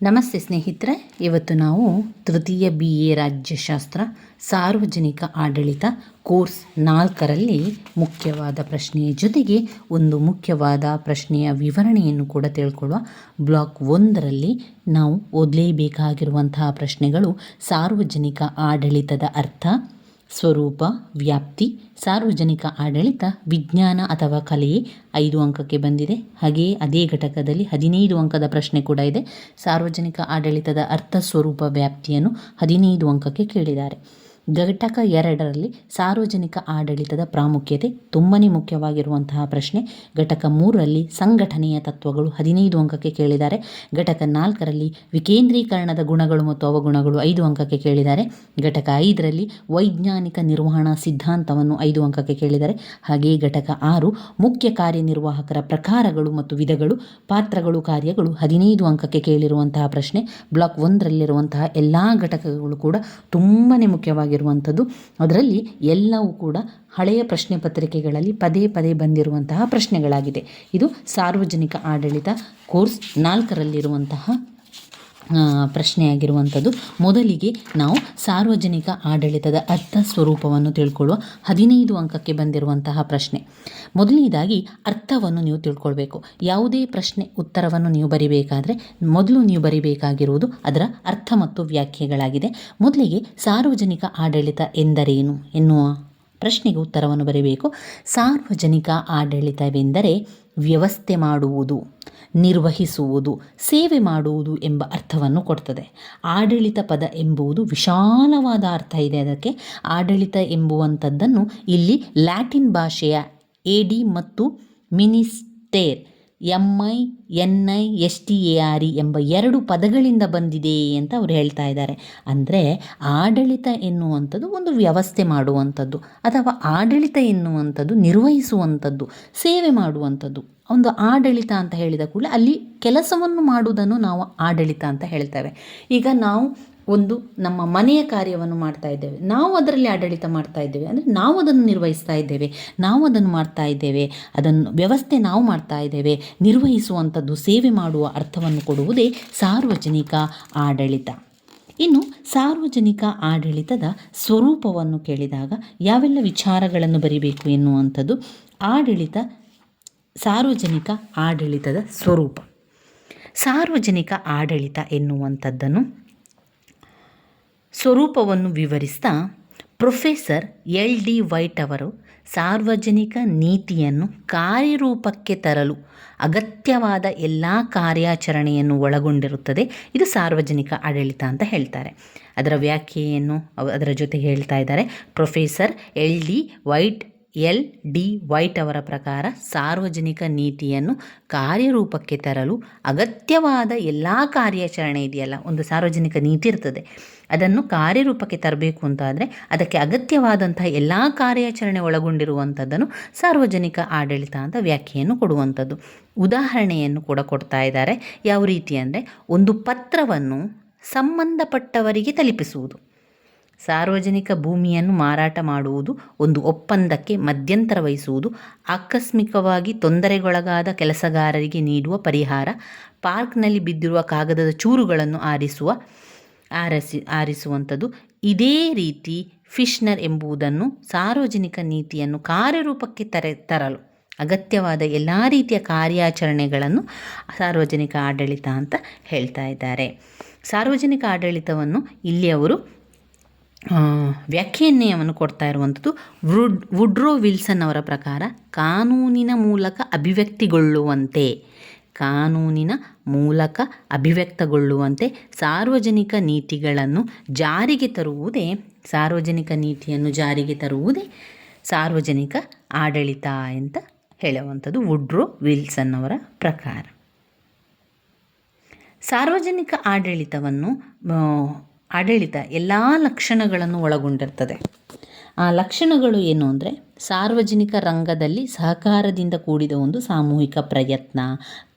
ನಮಸ್ತೆ ಸ್ನೇಹಿತರೆ, ಇವತ್ತು ನಾವು ತೃತೀಯ ಬಿ ಎ ರಾಜ್ಯಶಾಸ್ತ್ರ, ಸಾರ್ವಜನಿಕ ಆಡಳಿತ ಕೋರ್ಸ್ ನಾಲ್ಕರಲ್ಲಿ ಮುಖ್ಯವಾದ ಪ್ರಶ್ನೆಯ ಜೊತೆಗೆ ಒಂದು ಮುಖ್ಯವಾದ ಪ್ರಶ್ನೆಯ ವಿವರಣೆಯನ್ನು ಕೂಡ ತಿಳ್ಕೊಳ್ಳುವ ಬ್ಲಾಕ್ ಒಂದರಲ್ಲಿ ನಾವು ಓದಲೇಬೇಕಾಗಿರುವಂತಹ ಪ್ರಶ್ನೆಗಳು ಸಾರ್ವಜನಿಕ ಆಡಳಿತದ ಅರ್ಥ ಸ್ವರೂಪ, ವ್ಯಾಪ್ತಿ, ಸಾರ್ವಜನಿಕ ಆಡಳಿತ, ವಿಜ್ಞಾನ ಅಥವಾ ಕಲೆಯೇ ಐದು ಅಂಕಕ್ಕೆ ಬಂದಿದೆ. ಹಾಗೆಯೇ ಅದೇ ಘಟಕದಲ್ಲಿ ಹದಿನೈದು ಅಂಕದ ಪ್ರಶ್ನೆ ಕೂಡ ಇದೆ. ಸಾರ್ವಜನಿಕ ಆಡಳಿತದ ಅರ್ಥ, ಸ್ವರೂಪ, ವ್ಯಾಪ್ತಿಯನ್ನು ಹದಿನೈದು ಅಂಕಕ್ಕೆ ಕೇಳಿದ್ದಾರೆ. ಘಟಕ ಎರಡರಲ್ಲಿ ಸಾರ್ವಜನಿಕ ಆಡಳಿತದ ಪ್ರಾಮುಖ್ಯತೆ ತುಂಬನೇ ಮುಖ್ಯವಾಗಿರುವಂತಹ ಪ್ರಶ್ನೆ. ಘಟಕ ಮೂರರಲ್ಲಿ ಸಂಘಟನೆಯ ತತ್ವಗಳು ಹದಿನೈದು ಅಂಕಕ್ಕೆ ಕೇಳಿದ್ದಾರೆ. ಘಟಕ ನಾಲ್ಕರಲ್ಲಿ ವಿಕೇಂದ್ರೀಕರಣದ ಗುಣಗಳು ಮತ್ತು ಅವಗುಣಗಳು ಐದು ಅಂಕಕ್ಕೆ ಕೇಳಿದ್ದಾರೆ. ಘಟಕ ಐದರಲ್ಲಿ ವೈಜ್ಞಾನಿಕ ನಿರ್ವಹಣಾ ಸಿದ್ಧಾಂತವನ್ನು ಐದು ಅಂಕಕ್ಕೆ ಕೇಳಿದ್ದಾರೆ. ಹಾಗೆಯೇ ಘಟಕ ಆರು ಮುಖ್ಯ ಕಾರ್ಯನಿರ್ವಾಹಕರ ಪ್ರಕಾರಗಳು ಮತ್ತು ವಿಧಗಳು, ಪಾತ್ರಗಳು, ಕಾರ್ಯಗಳು ಹದಿನೈದು ಅಂಕಕ್ಕೆ ಕೇಳಿರುವಂತಹ ಪ್ರಶ್ನೆ. ಬ್ಲಾಕ್ ಒಂದರಲ್ಲಿರುವಂತಹ ಎಲ್ಲ ಘಟಕಗಳು ಕೂಡ ತುಂಬನೇ ಮುಖ್ಯವಾಗಿರುವಂಥದ್ದು ಅದರಲ್ಲಿ ಎಲ್ಲವೂ ಕೂಡ ಹಳೆಯ ಪ್ರಶ್ನೆ ಪತ್ರಿಕೆಗಳಲ್ಲಿ ಪದೇ ಪದೇ ಬಂದಿರುವಂತಹ ಪ್ರಶ್ನೆಗಳಾಗಿದೆ. ಇದು ಸಾರ್ವಜನಿಕ ಆಡಳಿತ ಕೋರ್ಸ್ ನಾಲ್ಕರಲ್ಲಿರುವಂತಹ ಪ್ರಶ್ನೆಯಾಗಿರುವಂಥದ್ದು, ಮೊದಲಿಗೆ ನಾವು ಸಾರ್ವಜನಿಕ ಆಡಳಿತದ ಅರ್ಥ ಸ್ವರೂಪವನ್ನು ತಿಳ್ಕೊಳ್ಳುವ ಹದಿನೈದು ಅಂಕಕ್ಕೆ ಬಂದಿರುವಂತಹ ಪ್ರಶ್ನೆ. ಮೊದಲನೇದಾಗಿ, ಅರ್ಥವನ್ನು ನೀವು ತಿಳ್ಕೊಳ್ಬೇಕು. ಯಾವುದೇ ಪ್ರಶ್ನೆ ಉತ್ತರವನ್ನು ನೀವು ಬರಿಬೇಕಾದರೆ, ಮೊದಲು ನೀವು ಬರಿಬೇಕಾಗಿರುವುದು ಅದರ ಅರ್ಥ ಮತ್ತು ವ್ಯಾಖ್ಯೆಗಳಾಗಿದೆ. ಮೊದಲಿಗೆ ಸಾರ್ವಜನಿಕ ಆಡಳಿತ ಎಂದರೇನು ಎನ್ನುವ ಪ್ರಶ್ನೆಗೆ ಉತ್ತರವನ್ನು ಬರೀಬೇಕು. ಸಾರ್ವಜನಿಕ ಆಡಳಿತವೆಂದರೆ ವ್ಯವಸ್ಥೆ ಮಾಡುವುದು, ನಿರ್ವಹಿಸುವುದು, ಸೇವೆ ಮಾಡುವುದು ಎಂಬ ಅರ್ಥವನ್ನು ಕೊಡ್ತದೆ. ಆಡಳಿತ ಪದ ಎಂಬುದು ವಿಶಾಲವಾದ ಅರ್ಥ ಇದೆ ಅದಕ್ಕೆ. ಆಡಳಿತ ಎಂಬುವಂಥದ್ದನ್ನು ಇಲ್ಲಿ ಲ್ಯಾಟಿನ್ ಭಾಷೆಯ ಎಡಿ ಮತ್ತು ministrare M I, N I, S T A R E ಎಂಬ ಎರಡು ಪದಗಳಿಂದ ಬಂದಿದೆ ಅಂತ ಅವ್ರು ಹೇಳ್ತಾ ಇದ್ದಾರೆ. ಅಂದರೆ ಆಡಳಿತ ಎನ್ನುವಂಥದ್ದು ಒಂದು ವ್ಯವಸ್ಥೆ ಮಾಡುವಂಥದ್ದು, ಅಥವಾ ಆಡಳಿತ ಎನ್ನುವಂಥದ್ದು ನಿರ್ವಹಿಸುವಂಥದ್ದು, ಸೇವೆ ಮಾಡುವಂಥದ್ದು, ಒಂದು ಆಡಳಿತ ಅಂತ ಹೇಳಿದ ಕೂಡಲೇ ಅಲ್ಲಿ ಕೆಲಸವನ್ನು ಮಾಡುವುದನ್ನು ನಾವು ಆಡಳಿತ ಅಂತ ಹೇಳ್ತೇವೆ. ಈಗ ನಾವು ಒಂದು ನಮ್ಮ ಮನೆಯ ಕಾರ್ಯವನ್ನು ಮಾಡ್ತಾ ಇದ್ದೇವೆ. ನಾವು ಅದರಲ್ಲಿ ಆಡಳಿತ ಮಾಡ್ತಾ ಇದ್ದೇವೆ. ಅಂದರೆ ನಾವು ಅದನ್ನು ನಿರ್ವಹಿಸ್ತಾ ಇದ್ದೇವೆ. ನಾವು ಅದನ್ನು ಮಾಡ್ತಾ ಇದ್ದೇವೆ. ಅದನ್ನು ವ್ಯವಸ್ಥೆ ನಾವು ಮಾಡ್ತಾ ಇದ್ದೇವೆ. ನಿರ್ವಹಿಸುವಂಥದ್ದು ಸೇವೆ ಮಾಡುವ ಅರ್ಥವನ್ನು ಕೊಡುವುದೇ ಸಾರ್ವಜನಿಕ ಆಡಳಿತ. ಇನ್ನು ಸಾರ್ವಜನಿಕ ಆಡಳಿತದ ಸ್ವರೂಪವನ್ನು ಕೇಳಿದಾಗ ಯಾವೆಲ್ಲ ವಿಚಾರಗಳನ್ನು ಬರಿಬೇಕು ಎನ್ನುವಂಥದ್ದು ಆಡಳಿತ, ಸಾರ್ವಜನಿಕ ಆಡಳಿತದ ಸ್ವರೂಪ. ಸಾರ್ವಜನಿಕ ಆಡಳಿತ ಎನ್ನುವಂಥದ್ದನ್ನು ಸ್ವರೂಪವನ್ನು ವಿವರಿಸ್ತಾ ಪ್ರೊಫೆಸರ್ ಎಲ್ ಡಿ ವೈಟ್ ಅವರು ಸಾರ್ವಜನಿಕ ನೀತಿಯನ್ನು ಕಾರ್ಯರೂಪಕ್ಕೆ ತರಲು ಅಗತ್ಯವಾದ ಎಲ್ಲ ಕಾರ್ಯಾಚರಣೆಯನ್ನು ಒಳಗೊಂಡಿರುತ್ತದೆ. ಇದು ಸಾರ್ವಜನಿಕ ಆಡಳಿತ ಅಂತ ಹೇಳ್ತಾರೆ. ಅದರ ವ್ಯಾಖ್ಯೆಯನ್ನು ಅದರ ಜೊತೆ ಹೇಳ್ತಾ ಇದ್ದಾರೆ. Professor L D White L D White ಅವರ ಪ್ರಕಾರ ಸಾರ್ವಜನಿಕ ನೀತಿಯನ್ನು ಕಾರ್ಯರೂಪಕ್ಕೆ ತರಲು ಅಗತ್ಯವಾದ ಎಲ್ಲ ಕಾರ್ಯಾಚರಣೆ ಇದೆಯಲ್ಲ, ಒಂದು ಸಾರ್ವಜನಿಕ ನೀತಿ ಇರ್ತದೆ. ಅದನ್ನು ಕಾರ್ಯರೂಪಕ್ಕೆ ತರಬೇಕು ಅಂತಾದರೆ ಅದಕ್ಕೆ ಅಗತ್ಯವಾದಂತಹ ಎಲ್ಲ ಕಾರ್ಯಾಚರಣೆ ಒಳಗೊಂಡಿರುವಂಥದ್ದನ್ನು ಸಾರ್ವಜನಿಕ ಆಡಳಿತ ಅಂತ ವ್ಯಾಖ್ಯೆಯನ್ನು ಕೊಡುವಂಥದ್ದು. ಉದಾಹರಣೆಯನ್ನು ಕೂಡ ಕೊಡ್ತಾ ಇದ್ದಾರೆ. ಯಾವ ರೀತಿ ಅಂದರೆ ಒಂದು ಪತ್ರವನ್ನು ಸಂಬಂಧಪಟ್ಟವರಿಗೆ ತಲುಪಿಸುವುದು. ಸಾರ್ವಜನಿಕ ಭೂಮಿಯನ್ನು ಮಾರಾಟ ಮಾಡುವುದು ಒಂದು ಒಪ್ಪಂದಕ್ಕೆ ಮಧ್ಯಂತರ ವಹಿಸುವುದು, ಆಕಸ್ಮಿಕವಾಗಿ ತೊಂದರೆಗೊಳಗಾದ ಕೆಲಸಗಾರರಿಗೆ ನೀಡುವ ಪರಿಹಾರ, ಪಾರ್ಕ್ನಲ್ಲಿ ಬಿದ್ದಿರುವ ಕಾಗದದ ಚೂರುಗಳನ್ನು ಆರಿಸುವ, ಆರಿಸಿ, ಆರಿಸುವಂಥದ್ದು. ಇದೇ ರೀತಿ ಫಿಶ್ನರ್ ಎಂಬುದನ್ನು ಸಾರ್ವಜನಿಕ ನೀತಿಯನ್ನು ಕಾರ್ಯರೂಪಕ್ಕೆ ತರೆ, ತರಲು ಅಗತ್ಯವಾದ ಎಲ್ಲ ರೀತಿಯ ಕಾರ್ಯಾಚರಣೆಗಳನ್ನು ಸಾರ್ವಜನಿಕ ಆಡಳಿತ ಅಂತ ಹೇಳ್ತಾ ಇದ್ದಾರೆ. ಸಾರ್ವಜನಿಕ ಆಡಳಿತವನ್ನು ಇಲ್ಲಿ ಅವರು ವ್ಯಾಖ್ಯಾನವನ್ನು ಕೊಡ್ತಾ ಇರುವಂಥದ್ದು ವುಡ್, ವುಡ್ರೋ ವಿಲ್ಸನ್ ಅವರ ಪ್ರಕಾರ ಕಾನೂನಿನ ಮೂಲಕ ಅಭಿವ್ಯಕ್ತಿಗೊಳ್ಳುವಂತೆ, ಕಾನೂನಿನ ಮೂಲಕ ಅಭಿವ್ಯಕ್ತಗೊಳ್ಳುವಂತೆ ಸಾರ್ವಜನಿಕ ನೀತಿಗಳನ್ನು ಜಾರಿಗೆ ತರುವುದೇ, ಸಾರ್ವಜನಿಕ ನೀತಿಯನ್ನು ಜಾರಿಗೆ ತರುವುದೇ ಸಾರ್ವಜನಿಕ ಆಡಳಿತ ಅಂತ ಹೇಳುವಂಥದ್ದು ವುಡ್ರೋ ವಿಲ್ಸನ್ ಅವರ ಪ್ರಕಾರ. ಸಾರ್ವಜನಿಕ ಆಡಳಿತವನ್ನು ಆಡಳಿತ ಎಲ್ಲ ಲಕ್ಷಣಗಳನ್ನು ಒಳಗೊಂಡಿರ್ತದೆ. ಆ ಲಕ್ಷಣಗಳು ಏನು ಅಂದರೆ ಸಾರ್ವಜನಿಕ ರಂಗದಲ್ಲಿ ಸಹಕಾರದಿಂದ ಕೂಡಿದ ಒಂದು ಸಾಮೂಹಿಕ ಪ್ರಯತ್ನ,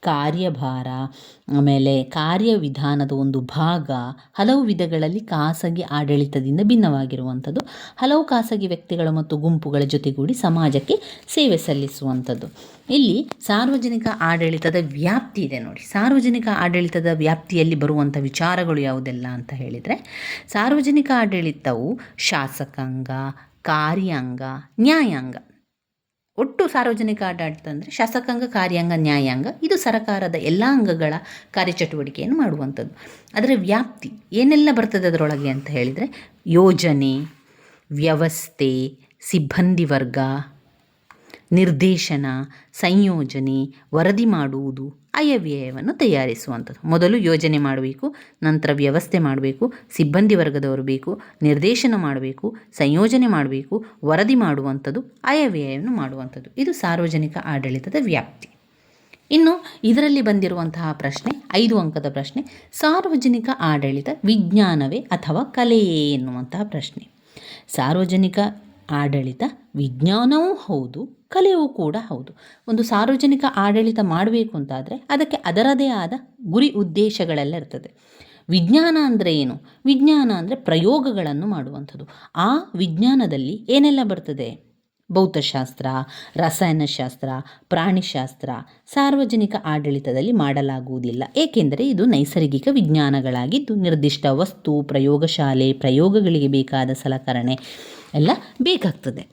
ಕಾರ್ಯಭಾರ, ಆಮೇಲೆ ಕಾರ್ಯವಿಧಾನದ ಒಂದು ಭಾಗ, ಹಲವು ವಿಧಗಳಲ್ಲಿ ಖಾಸಗಿ ಆಡಳಿತದಿಂದ ಭಿನ್ನವಾಗಿರುವಂಥದ್ದು. ಹಲವು ಖಾಸಗಿ ವ್ಯಕ್ತಿಗಳು ಮತ್ತು ಗುಂಪುಗಳ ಜೊತೆಗೂಡಿ ಸಮಾಜಕ್ಕೆ ಸೇವೆ ಸಲ್ಲಿಸುವಂಥದ್ದು. ಇಲ್ಲಿ ಸಾರ್ವಜನಿಕ ಆಡಳಿತದ ವ್ಯಾಪ್ತಿ ಇದೆ ನೋಡಿ. ಸಾರ್ವಜನಿಕ ಆಡಳಿತದ ವ್ಯಾಪ್ತಿಯಲ್ಲಿ ಬರುವಂಥ ವಿಚಾರಗಳು ಯಾವುದೆಲ್ಲ ಅಂತ ಹೇಳಿದರೆ, ಸಾರ್ವಜನಿಕ ಆಡಳಿತವು ಶಾಸಕಾಂಗ ಕಾರ್ಯಾಂಗ, ನ್ಯಾಯಾಂಗ. ಒಟ್ಟು ಸಾರ್ವಜನಿಕ ಆಡಳಿತ ಅಂದರೆ ಶಾಸಕಾಂಗ, ಕಾರ್ಯಾಂಗ, ನ್ಯಾಯಾಂಗ, ಇದು ಸರಕಾರದ ಎಲ್ಲ ಅಂಗಗಳ ಕಾರ್ಯಚಟುವಟಿಕೆಯನ್ನು ಮಾಡುವಂಥದ್ದು. ಅದರ ವ್ಯಾಪ್ತಿ ಏನೆಲ್ಲ ಬರ್ತದೆ ಅದರೊಳಗೆ ಅಂತ ಹೇಳಿದರೆ ಯೋಜನೆ, ವ್ಯವಸ್ಥೆ, ಸಿಬ್ಬಂದಿ ವರ್ಗ ನಿರ್ದೇಶನ, ಸಂಯೋಜನೆ, ವರದಿ ಮಾಡುವುದು, ಅಯವ್ಯಯವನ್ನು ತಯಾರಿಸುವಂಥದ್ದು. ಮೊದಲು ಯೋಜನೆ ಮಾಡಬೇಕು, ನಂತರ ವ್ಯವಸ್ಥೆ ಮಾಡಬೇಕು, ಸಿಬ್ಬಂದಿ ವರ್ಗದವರು ಬೇಕು, ನಿರ್ದೇಶನ ಮಾಡಬೇಕು, ಸಂಯೋಜನೆ ಮಾಡಬೇಕು, ವರದಿ ಮಾಡುವಂಥದ್ದು, ಅಯವ್ಯಯವನ್ನು ಮಾಡುವಂಥದ್ದು. ಇದು ಸಾರ್ವಜನಿಕ ಆಡಳಿತದ ವ್ಯಾಪ್ತಿ. ಇನ್ನು ಇದರಲ್ಲಿ ಬಂದಿರುವಂತಹ ಪ್ರಶ್ನೆ, ಐದು ಅಂಕದ ಪ್ರಶ್ನೆ, ಸಾರ್ವಜನಿಕ ಆಡಳಿತ ವಿಜ್ಞಾನವೇ ಅಥವಾ ಕಲೆಯೇ ಎನ್ನುವಂತಹ ಪ್ರಶ್ನೆ. ಸಾರ್ವಜನಿಕ ಆಡಳಿತ ವಿಜ್ಞಾನವೂ ಹೌದು, ಕಲೆಯೂ ಕೂಡ ಹೌದು. ಒಂದು ಸಾರ್ವಜನಿಕ ಆಡಳಿತ ಮಾಡಬೇಕು ಅಂತಾದರೆ ಅದಕ್ಕೆ ಅದರದೇ ಆದ ಗುರಿ ಉದ್ದೇಶಗಳೆಲ್ಲ ಇರ್ತದೆ. ವಿಜ್ಞಾನ ಅಂದರೆ ಏನು? ವಿಜ್ಞಾನ ಅಂದರೆ ಪ್ರಯೋಗಗಳನ್ನು ಮಾಡುವಂಥದ್ದು. ಆ ವಿಜ್ಞಾನದಲ್ಲಿ ಏನೆಲ್ಲ ಬರ್ತದೆ? ಭೌತಶಾಸ್ತ್ರ, ರಸಾಯನಶಾಸ್ತ್ರ, ಪ್ರಾಣಿಶಾಸ್ತ್ರ ಸಾರ್ವಜನಿಕ ಆಡಳಿತದಲ್ಲಿ ಮಾಡಲಾಗುವುದಿಲ್ಲ. ಏಕೆಂದರೆ ಇದು ನೈಸರ್ಗಿಕ ವಿಜ್ಞಾನಗಳಾಗಿದ್ದು ನಿರ್ದಿಷ್ಟ ವಸ್ತು, ಪ್ರಯೋಗಶಾಲೆ, ಪ್ರಯೋಗಗಳಿಗೆ ಬೇಕಾದ ಸಲಕರಣೆ. ಎಲ್ಲ ಬೇಕಾಗ್ತದೆ.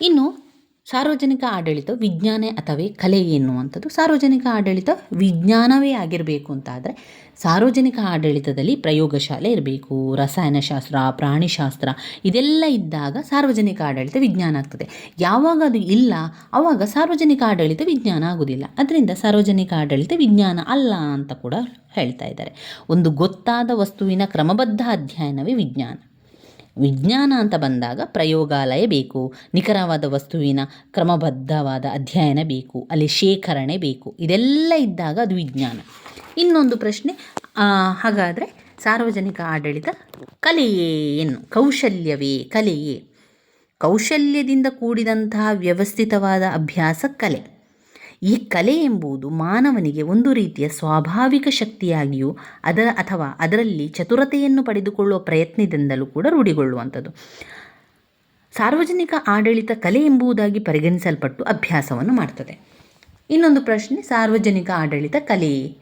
ಇನ್ನು ಸಾರ್ವಜನಿಕ ಆಡಳಿತ, ವಿಜ್ಞಾನ ಅಥವಾ ಕಲೆ ಎನ್ನುವಂಥದ್ದು ಸಾರ್ವಜನಿಕ ಆಡಳಿತ ವಿಜ್ಞಾನವೇ ಆಗಿರಬೇಕು ಅಂತಾದರೆ ಸಾರ್ವಜನಿಕ ಆಡಳಿತದಲ್ಲಿ ಪ್ರಯೋಗಶಾಲೆ ಇರಬೇಕು, ರಸಾಯನಶಾಸ್ತ್ರ, ಪ್ರಾಣಿಶಾಸ್ತ್ರ ಇದೆಲ್ಲ ಇದ್ದಾಗ ಸಾರ್ವಜನಿಕ ಆಡಳಿತ ವಿಜ್ಞಾನ ಆಗ್ತದೆ. ಯಾವಾಗ ಅದು ಇಲ್ಲ ಆವಾಗ ಸಾರ್ವಜನಿಕ ಆಡಳಿತ ವಿಜ್ಞಾನ ಆಗೋದಿಲ್ಲ. ಅದರಿಂದ ಸಾರ್ವಜನಿಕ ಆಡಳಿತ ವಿಜ್ಞಾನ ಅಲ್ಲ ಅಂತ ಕೂಡ ಹೇಳ್ತಾ ಇದ್ದಾರೆ. ಒಂದು ಗೊತ್ತಾದ ವಸ್ತುವಿನ ಕ್ರಮಬದ್ಧ ಅಧ್ಯಯನವೇ ವಿಜ್ಞಾನ. ವಿಜ್ಞಾನ ಅಂತ ಬಂದಾಗ ಪ್ರಯೋಗಾಲಯ ಬೇಕು, ನಿಖರವಾದ ವಸ್ತುವಿನ ಕ್ರಮಬದ್ಧವಾದ ಅಧ್ಯಯನ ಬೇಕು, ಅಲ್ಲಿ ಶೇಖರಣೆ ಬೇಕು, ಇದೆಲ್ಲ ಇದ್ದಾಗ ಅದು ವಿಜ್ಞಾನ. ಇನ್ನೊಂದು ಪ್ರಶ್ನೆ ಹಾಗಾದರೆ ಸಾರ್ವಜನಿಕ ಆಡಳಿತ ಕಲೆಯೇ ಏನು ಕೌಶಲ್ಯವೇ ಕಲೆಯೇ? ಕೌಶಲ್ಯದಿಂದ ಕೂಡಿದಂತಹ ವ್ಯವಸ್ಥಿತವಾದ ಅಭ್ಯಾಸ ಕಲೆ. ಈ ಕಲೆ ಎಂಬುದು ಮಾನವನಿಗೆ ಒಂದು ರೀತಿಯ ಸ್ವಾಭಾವಿಕ ಶಕ್ತಿಯಾಗಿಯೂ ಅದರ ಅಥವಾ ಅದರಲ್ಲಿ ಚತುರತೆಯನ್ನು ಪಡೆದುಕೊಳ್ಳುವ ಪ್ರಯತ್ನದಿಂದಲೂ ಕೂಡ ರೂಢಿಗೊಳ್ಳುವಂಥದ್ದು. ಸಾರ್ವಜನಿಕ ಆಡಳಿತ ಕಲೆ ಎಂಬುದಾಗಿ ಪರಿಗಣಿಸಲ್ಪಟ್ಟು ಅಭ್ಯಾಸವನ್ನು ಮಾಡ್ತದೆ. ಇನ್ನೊಂದು ಪ್ರಶ್ನೆ, ಸಾರ್ವಜನಿಕ ಆಡಳಿತ ಕಲೆಯೇ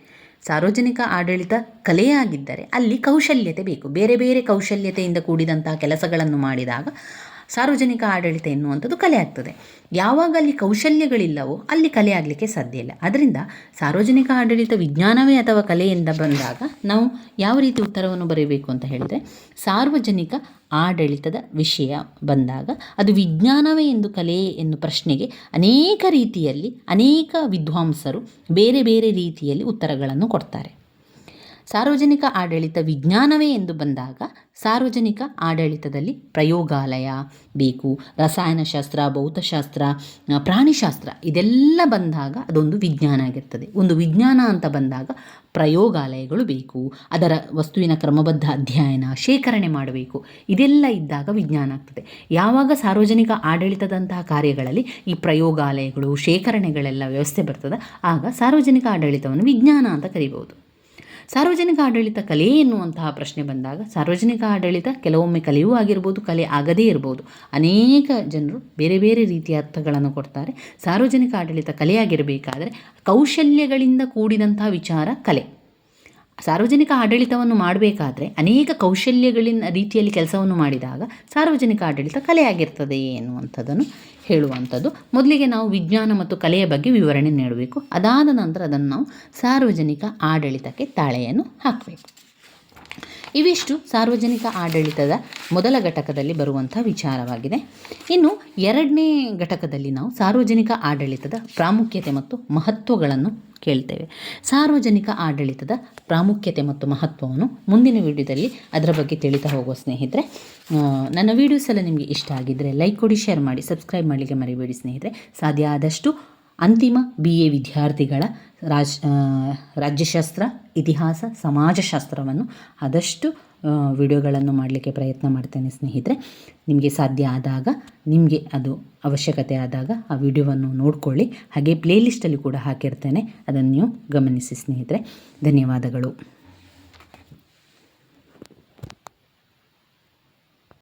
ಸಾರ್ವಜನಿಕ ಆಡಳಿತ ಕಲೆಯಾಗಿದ್ದರೆ ಅಲ್ಲಿ ಕೌಶಲ್ಯತೆ ಬೇಕು. ಬೇರೆ ಬೇರೆ ಕೌಶಲ್ಯತೆಯಿಂದ ಕೂಡಿದಂತಹ ಕೆಲಸಗಳನ್ನು ಮಾಡಿದಾಗ ಸಾರ್ವಜನಿಕ ಆಡಳಿತ ಎನ್ನುವಂಥದ್ದು ಕಲೆ ಆಗ್ತದೆ. ಯಾವಾಗ ಅಲ್ಲಿ ಕೌಶಲ್ಯಗಳಿಲ್ಲವೋ ಅಲ್ಲಿ ಕಲೆ ಆಗಲಿಕ್ಕೆ ಸಾಧ್ಯ ಇಲ್ಲ. ಅದರಿಂದ ಸಾರ್ವಜನಿಕ ಆಡಳಿತ ವಿಜ್ಞಾನವೇ ಅಥವಾ ಕಲೆಯಿಂದ ಬಂದಾಗ ನಾವು ಯಾವ ರೀತಿ ಉತ್ತರವನ್ನು ಬರೀಬೇಕು ಅಂತ ಹೇಳಿದರೆ, ಸಾರ್ವಜನಿಕ ಆಡಳಿತದ ವಿಷಯ ಬಂದಾಗ ಅದು ವಿಜ್ಞಾನವೇ ಎಂದು ಕಲೆ ಎಂದು ಪ್ರಶ್ನೆಗೆ ಅನೇಕ ರೀತಿಯಲ್ಲಿ ಅನೇಕ ವಿದ್ವಾಂಸರು ಬೇರೆ ಬೇರೆ ರೀತಿಯಲ್ಲಿ ಉತ್ತರಗಳನ್ನು ಕೊಡ್ತಾರೆ. ಸಾರ್ವಜನಿಕ ಆಡಳಿತ ವಿಜ್ಞಾನವೇ ಎಂದು ಬಂದಾಗ ಸಾರ್ವಜನಿಕ ಆಡಳಿತದಲ್ಲಿ ಪ್ರಯೋಗಾಲಯ, ಬೇಕು, ರಸಾಯನಶಾಸ್ತ್ರ, ಭೌತಶಾಸ್ತ್ರ ಪ್ರಾಣಿಶಾಸ್ತ್ರ, ಇದೆಲ್ಲ ಬಂದಾಗ ಅದೊಂದು ವಿಜ್ಞಾನ ಆಗಿರ್ತದೆ. ಒಂದು ವಿಜ್ಞಾನ ಅಂತ ಬಂದಾಗ ಪ್ರಯೋಗಾಲಯಗಳು ಬೇಕು, ಅದರ ವಸ್ತುವಿನ ಕ್ರಮಬದ್ಧ ಅಧ್ಯಯನ, ಶೇಖರಣೆ ಮಾಡಬೇಕು, ಇದೆಲ್ಲ ಇದ್ದಾಗ ವಿಜ್ಞಾನ ಆಗ್ತದೆ. ಯಾವಾಗ ಸಾರ್ವಜನಿಕ ಆಡಳಿತದಂತಹ ಕಾರ್ಯಗಳಲ್ಲಿ ಈ ಪ್ರಯೋಗಾಲಯಗಳು, ಶೇಖರಣೆಗಳೆಲ್ಲ ವ್ಯವಸ್ಥೆ ಬರ್ತದೆ, ಆಗ ಸಾರ್ವಜನಿಕ ಆಡಳಿತವನ್ನು ವಿಜ್ಞಾನ ಅಂತ ಕರಿಬೋದು ಸಾರ್ವಜನಿಕ ಆಡಳಿತ ಕಲೆ ಎನ್ನುವಂತಹ ಪ್ರಶ್ನೆ ಬಂದಾಗ ಸಾರ್ವಜನಿಕ ಆಡಳಿತ ಕೆಲವೊಮ್ಮೆ ಕಲೆಯೂ ಆಗಿರ್ಬೋದು, ಕಲೆ ಆಗದೇ ಇರ್ಬೋದು. ಅನೇಕ ಜನರು ಬೇರೆ ಬೇರೆ ರೀತಿಯ ಅರ್ಥಗಳನ್ನು ಕೊಡ್ತಾರೆ. ಸಾರ್ವಜನಿಕ ಆಡಳಿತ ಕಲೆಯಾಗಿರಬೇಕಾದರೆ ಕೌಶಲ್ಯಗಳಿಂದ ಕೂಡಿದಂತಹ ವಿಚಾರ ಕಲೆ. ಸಾರ್ವಜನಿಕ ಆಡಳಿತವನ್ನು ಮಾಡಬೇಕಾದ್ರೆ ಅನೇಕ ಕೌಶಲ್ಯಗಳಿಂದ ರೀತಿಯಲ್ಲಿ ಕೆಲಸವನ್ನು ಮಾಡಿದಾಗ ಸಾರ್ವಜನಿಕ ಆಡಳಿತ ಕಲೆಯಾಗಿರ್ತದೆ ಎನ್ನುವಂಥದ್ದನ್ನು ಹೇಳುವಂಥದ್ದು. ಮೊದಲಿಗೆ ನಾವು ವಿಜ್ಞಾನ ಮತ್ತು ಕಲೆಯ ಬಗ್ಗೆ ವಿವರಣೆ ನೀಡಬೇಕು. ಅದಾದ ನಂತರ ಅದನ್ನು ನಾವು ಸಾರ್ವಜನಿಕ ಆಡಳಿತಕ್ಕೆ ತಾಳೆಯನ್ನು ಹಾಕಬೇಕು. ಇವಿಷ್ಟು ಸಾರ್ವಜನಿಕ ಆಡಳಿತದ ಮೊದಲ ಘಟಕದಲ್ಲಿ ಬರುವಂಥ ವಿಚಾರವಾಗಿದೆ. ಇನ್ನು ಎರಡನೇ ಘಟಕದಲ್ಲಿ ನಾವು ಸಾರ್ವಜನಿಕ ಆಡಳಿತದ ಪ್ರಾಮುಖ್ಯತೆ ಮತ್ತು ಮಹತ್ವಗಳನ್ನು ಕೇಳ್ತೇವೆ. ಸಾರ್ವಜನಿಕ ಆಡಳಿತದ ಪ್ರಾಮುಖ್ಯತೆ ಮತ್ತು ಮಹತ್ವವನ್ನು ಮುಂದಿನ ವಿಡಿಯೋದಲ್ಲಿ ಅದರ ಬಗ್ಗೆ ತಿಳಿತಾ ಹೋಗುವ ಸ್ನೇಹಿತರೆ ನನ್ನ ವೀಡಿಯೋಸ್ ಎಲ್ಲ ನಿಮಗೆ ಇಷ್ಟ ಆಗಿದ್ದರೆ ಲೈಕ್ ಕೊಡಿ, ಶೇರ್ ಮಾಡಿ, ಸಬ್ಸ್ಕ್ರೈಬ್ ಮಾಡಲಿಕ್ಕೆ ಮರಿಬೇಡಿ ಸ್ನೇಹಿತರೆ. ಸಾಧ್ಯ ಆದಷ್ಟು ಅಂತಿಮ ಬಿ ಎ ವಿದ್ಯಾರ್ಥಿಗಳ ರಾಜ್ ರಾಜ್ಯಶಾಸ್ತ್ರ, ಇತಿಹಾಸ, ಸಮಾಜಶಾಸ್ತ್ರವನ್ನು ಆದಷ್ಟು ವಿಡಿಯೋಗಳನ್ನು ಮಾಡಲಿಕ್ಕೆ ಪ್ರಯತ್ನ ಮಾಡ್ತೇನೆ ಸ್ನೇಹಿತರೆ. ನಿಮಗೆ ಸಾಧ್ಯ ಆದಾಗ, ನಿಮಗೆ ಅದು ಅವಶ್ಯಕತೆ ಆದಾಗ ಆ ವಿಡಿಯೋವನ್ನು ನೋಡಿಕೊಳ್ಳಿ. ಹಾಗೆ ಪ್ಲೇಲಿಸ್ಟಲ್ಲಿ ಕೂಡ ಹಾಕಿರ್ತೇನೆ. ಅದನ್ನು ನೀವು ಗಮನಿಸಿ ಸ್ನೇಹಿತರೆ. ಧನ್ಯವಾದಗಳು.